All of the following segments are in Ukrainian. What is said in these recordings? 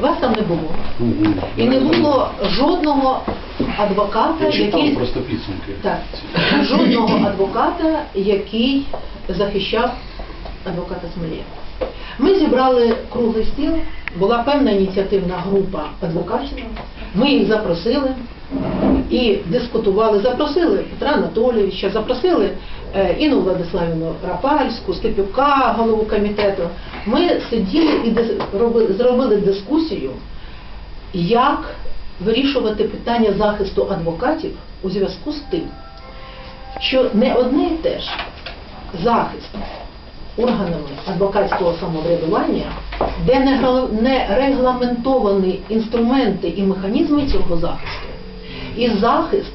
Вас там не було. І не було жодного адвоката, Я читав який просто підсумки. так, жодного адвоката, який захищав адвоката Смолія. Ми зібрали круглий стіл, була певна ініціативна група адвокатів. Ми їх запросили і дискутували. Запросили Петра Анатолійовича, запросили Інну Владиславівну Рапальську, Степюка, голову комітету. Ми сиділи і зробили дискусію, як вирішувати питання захисту адвокатів у зв'язку з тим, що не одне і те ж захист органами адвокатського самоврядування, де не регламентовані інструменти і механізми цього захисту, і захист,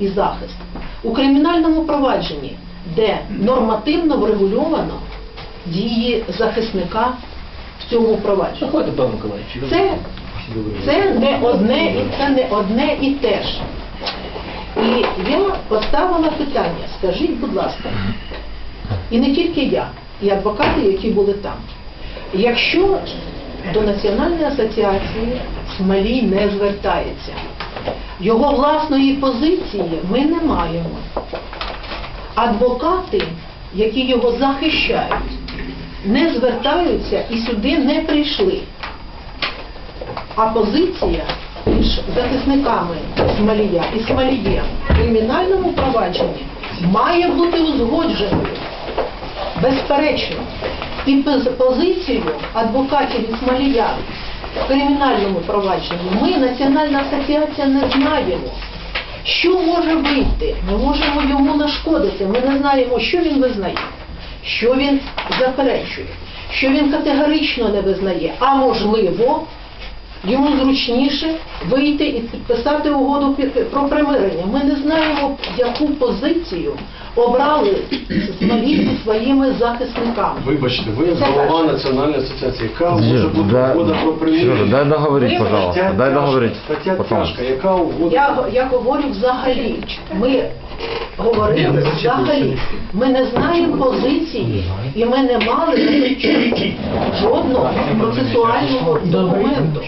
і захист у кримінальному провадженні, де нормативно врегульовано дії захисника в цьому провадженні. Це, це не одне і це не одне і те ж. І я поставила питання, скажіть, будь ласка, і не тільки я, і адвокати, які були там. Якщо до Національної асоціації Смолій не звертається, його власної позиції ми не маємо. Адвокати, які його захищають, не звертаються і сюди не прийшли. А позиція між захисниками Смолія і Смолієм в кримінальному провадженні має бути узгодженою. Безперечно. І позицію адвокатів і Смолія кримінальному провадженні ми, Національна асоціація, не знаємо. Що може вийти? Ми можемо йому нашкодити. Ми не знаємо, що він визнає, що він заперечує, що він категорично не визнає, а можливо, йому зручніше вийти і підписати угоду пі- про примирення. Ми не знаємо, яку позицію обрали смолійці своїми захисниками. Вибачте, ви Це голова перше. Національної асоціації. Яка може бути да- угода про примирення? дай договорить, Вибачте, пожалуйста. Дай тяжка, договорить. Стаття тяжка. Яка угода? Я, я говорю взагалі. Ми говорили взагалі. Ми не знаємо позиції, і ми не мали жодного процесуального документу.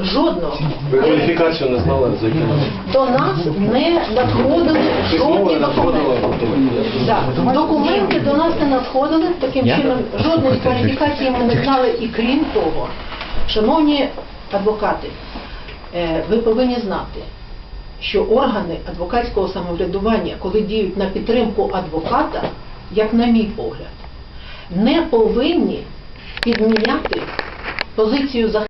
Жодного. Ви кваліфікацію не знали за яку? До нас не надходили жодні документи. документи. Документи до нас не надходили, таким чином жодної кваліфікації ми не знали. І крім того, шановні адвокати, е, ви повинні знати, що органи адвокатського самоврядування, коли діють на підтримку адвоката, як на мій погляд, не повинні підміняти позицію захисту.